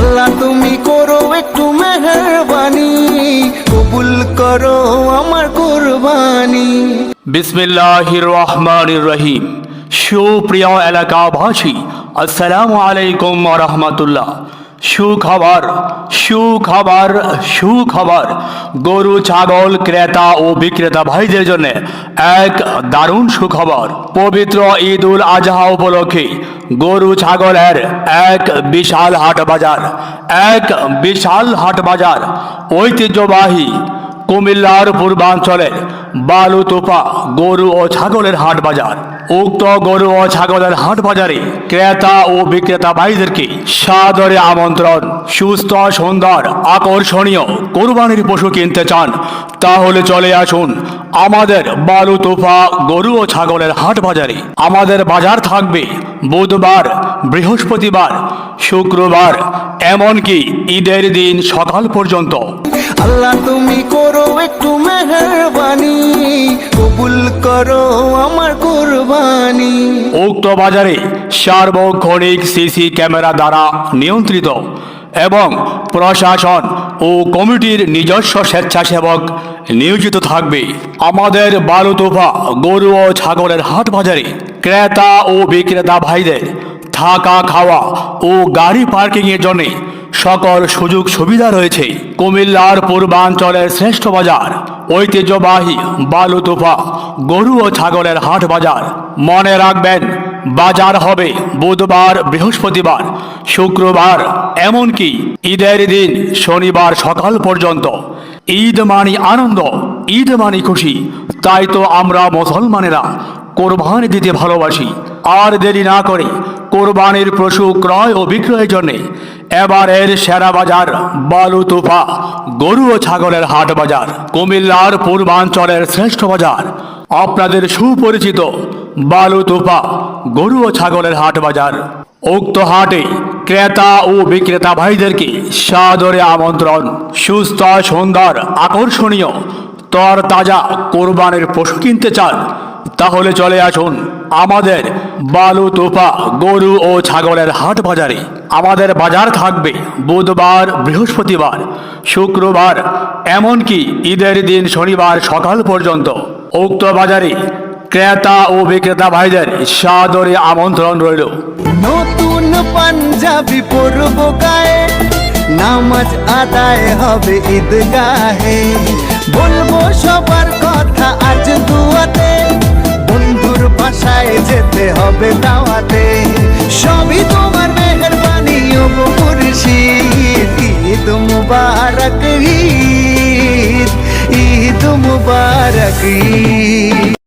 আল্লাহ তুমি করো একটু মেহরবানি, কবুল করো আমার কুরবানি। বিসমিল্লাহির রহমানির রহিম। সুপ্রিয় এলাকাবাসী, আসসালামু আলাইকুম রহমতুল্লাহ। সুখবর সুখবর সুখবর। গরু, ছাগল, ক্রেতা ও বিক্রেতা ভাইদের জন্য এক দারুণ সুখবর। পবিত্র ঈদ উল আজহা উপলক্ষে গরু ছাগলের এক বিশাল হাট বাজার এক বিশাল হাট বাজার ঐতিহ্যবাহী কুমিল্লার পূর্বাঞ্চলের বালুতোপা গরু ও ছাগলের হাট বাজার। উক্ত গরু ও ছাগলের হাট বাজারে ক্রেতা ও বিক্রেতা ভাইদেরকে সাদরে আমন্ত্রণ। সুস্থ, সুন্দর, আকর্ষণীয় কোরবানির পশু কিনতে চান, তাহলে চলে আসুন আমাদের বালুতোফা গরু ও ছাগলের হাট বাজারে। আমাদের বাজার থাকবে বুধবার, বৃহস্পতিবার, শুক্রবার, এমনকি ঈদের দিন সকাল পর্যন্ত। আল্লাহ তুমি করো একটু মেহরবানি, কবুল করো আমার কুরবানি। উক্ত বাজারে সার্বক্ষণিক সিসি ক্যামেরা দ্বারা নিয়ন্ত্রিত এবং প্রশাসন ও কমিটির নিজস্ব স্বেচ্ছাসেবক নিয়োজিত থাকবে। আমাদের বালুতোফা গরু ও ছাগলের হাট বাজারে ক্রেতা ও বিক্রেতা ভাইদের থাকা খাওয়া ও গাড়ি পার্কিংয়ের জন্য সকল সুযোগ সুবিধা রয়েছে। কুমিল্লার পূর্বাঞ্চলের শ্রেষ্ঠ বাজার, ঐতিহ্যবাহী বালুতোফা গরু ও ছাগলের হাট বাজার। মনে রাখবেন, বাজার হবে বুধবার, বৃহস্পতিবার, শুক্রবার, এমনকি ঈদের দিন শনিবার সকাল পর্যন্ত। ঈদ মানি আনন্দ, ঈদ মানি খুশি, তাই তো আমরা মুসলমানেরা কোরবানি দিতে ভালোবাসি। আর দেরি না করে কোরবানির পশু ক্রয় ও বিক্রয়ের জন্যে এবারের সেরা বাজার বালু তুফা গরু ও ছাগলের হাট বাজার, কুমিল্লার পূর্বাঞ্চলের শ্রেষ্ঠ বাজার। আপনাদের সুপরিচিত বালু তুফা গরু ও ছাগলের হাট বাজার। উক্ত হাটে ক্রেতা ও বিক্রেতা ভাইদেরকে সাদরে আমন্ত্রণ। সুস্থ, সুন্দর, আকর্ষণীয় তর তাজা কোরবানের পশু কিনতে চান, তাহলে চলে আসুন আমাদের বালু তোপা গরু ও ছাগলের হাট বাজারে। আমাদের বাজার থাকবে বুধবার, বৃহস্পতিবার, শুক্রবার, এমনকি ঈদের দিন শনিবার সকাল পর্যন্ত। উক্ত বাজারে ক্রেতা ও বিক্রেতা ভাইদের সাদরে আমন্ত্রণ রইল। নতুন পাঞ্জাবি পরব গায়ে, নামাজ আদায় হবে ঈদ ঈদগাহে। বলব সবার কথা আজ দুয়াতে, বন্ধুর বাসায় যেতে হবে দাওয়াতে। সবই তোমার ও মুর্শিদ ঈদ মুবারক ঈদ ঈদ মুবারক ঈদ